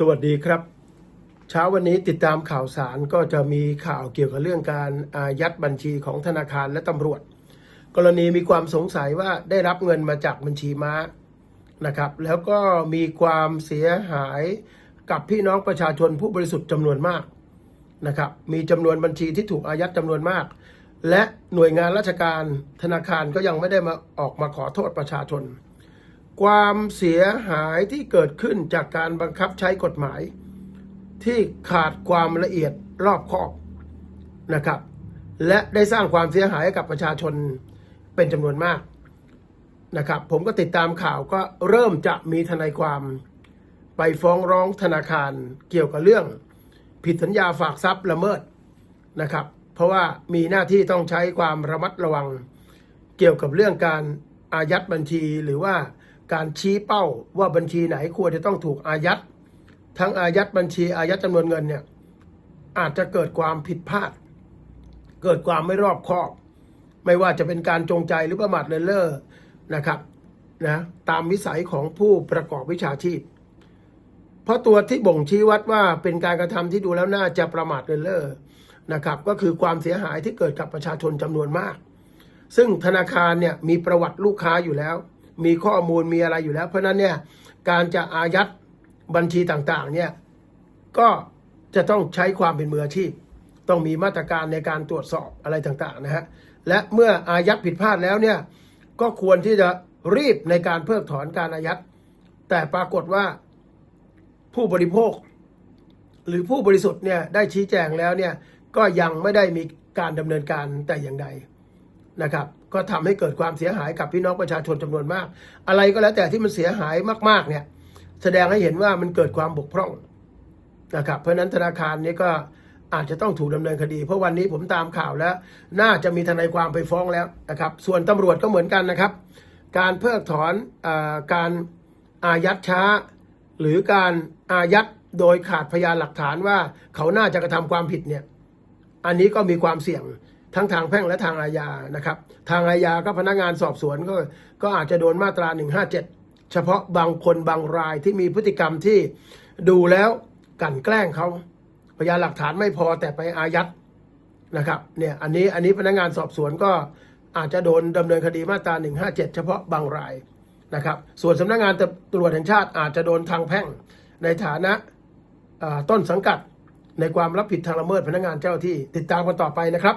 สวัสดีครับ เช้าวันนี้ติดตามข่าวสารก็จะมีข่าวเกี่ยวกับเรื่องการอายัดบัญชีของธนาคารและตำรวจ กรณีมีความสงสัยว่าได้รับเงินมาจากบัญชีม้านะครับ แล้วก็มีความเสียหายกับพี่น้องประชาชนผู้บริสุทธิ์จำนวนมากนะครับมีจำนวนบัญชีที่ถูกอายัดจำนวนมาก และหน่วยงานราชการธนาคารก็ยังไม่ได้มาออกมาขอโทษประชาชน ความเสียหายที่เกิดขึ้นจากการบังคับใช้กฎหมาย ที่ขาดความละเอียดรอบคอบนะครับ และได้สร้างความเสียหายให้กับประชาชนเป็นจำนวนมากนะครับผมก็ติดตามข่าวก็เริ่มจะมีทนายความไปฟ้องร้องธนาคารเกี่ยวกับเรื่อง ผิดสัญญาฝากทรัพย์ละเมิดนะครับ เพราะว่ามีหน้าที่ต้องใช้ความระมัดระวัง เกี่ยวกับเรื่องการอายัดบัญชีหรือว่า การชี้เป้าว่าบัญชีไหนควรจะต้องถูกอายัด ทั้งอายัดบัญชีอายัดจำนวนเงินเนี่ยอาจจะเกิดความผิดพลาด เกิดความไม่รอบคอบ ไม่ว่าจะเป็นการจงใจหรือประมาทเลินเล่อนะครับนะตามวิสัยของผู้ประกอบวิชาชีพ เพราะตัวที่บ่งชี้วัดว่าเป็นการกระทำที่ดูแล้วน่าจะประมาทเลินเล่อนะครับก็คือความเสียหายที่เกิดกับประชาชนจำนวนมาก ซึ่งธนาคารเนี่ยมีประวัติลูกค้าอยู่แล้ว มีข้อมูลมีอะไรอยู่แล้ว เพราะนั้นเนี่ยการจะอายัดบัญชีต่างๆเนี่ยก็จะต้องใช้ความเป็นมืออาชีพ ต้องมีมาตรการในการตรวจสอบอะไรต่างๆนะฮะและเมื่ออายัดผิดพลาดแล้วเนี่ยก็ควรที่จะรีบในการเพิกถอนการอายัด แต่ปรากฏว่าผู้บริโภค หรือผู้บริสุทธิ์เนี่ยได้ชี้แจงแล้วเนี่ยก็ยังไม่ได้มีการดำเนินการแต่อย่างใด นะครับ ก็ทำให้เกิดความเสียหายกับพี่น้องประชาชนจำนวนมาก อะไรก็แล้วแต่ที่มันเสียหายมากๆเนี่ย แสดงให้เห็นว่ามันเกิดความบกพร่องนะครับ เพราะฉะนั้นธนาคารนี้ก็อาจจะต้องถูกดำเนินคดี เพราะวันนี้ผมตามข่าวแล้ว น่าจะมีทนายความไปฟ้องแล้วนะครับ ส่วนตำรวจก็เหมือนกันนะครับ การเพิกถอนอการอายัดช้า หรือการอายัดโดยขาดพยานหลักฐานว่าเขาน่าจะกระทำความผิดเนี่ย อันนี้ก็มีความเสี่ยง ทั้งทางแพ่งและทางอาญานะครับ ทางอาญาก็พนักงานสอบสวนก็ก็อาจจะโดนมาตรา 157 เฉพาะบางคนบางรายที่มีพฤติกรรมที่ดูแล้วกันแกล้งเขาพยานหลักฐานไม่พอแต่ไปอายัดนะครับเนี่ยอันนี้อันนี้พนักงานสอบสวนก็อาจจะโดนดำเนินคดีมาตรา 157 เฉพาะบางรายนะครับ ส่วนสำนักงานตำรวจแห่งชาติอาจจะโดนทางแพ่งในฐานะต้นสังกัดในความรับผิดทางละเมิดพนักงานเจ้าที่ติดตามกันต่อไปนะครับ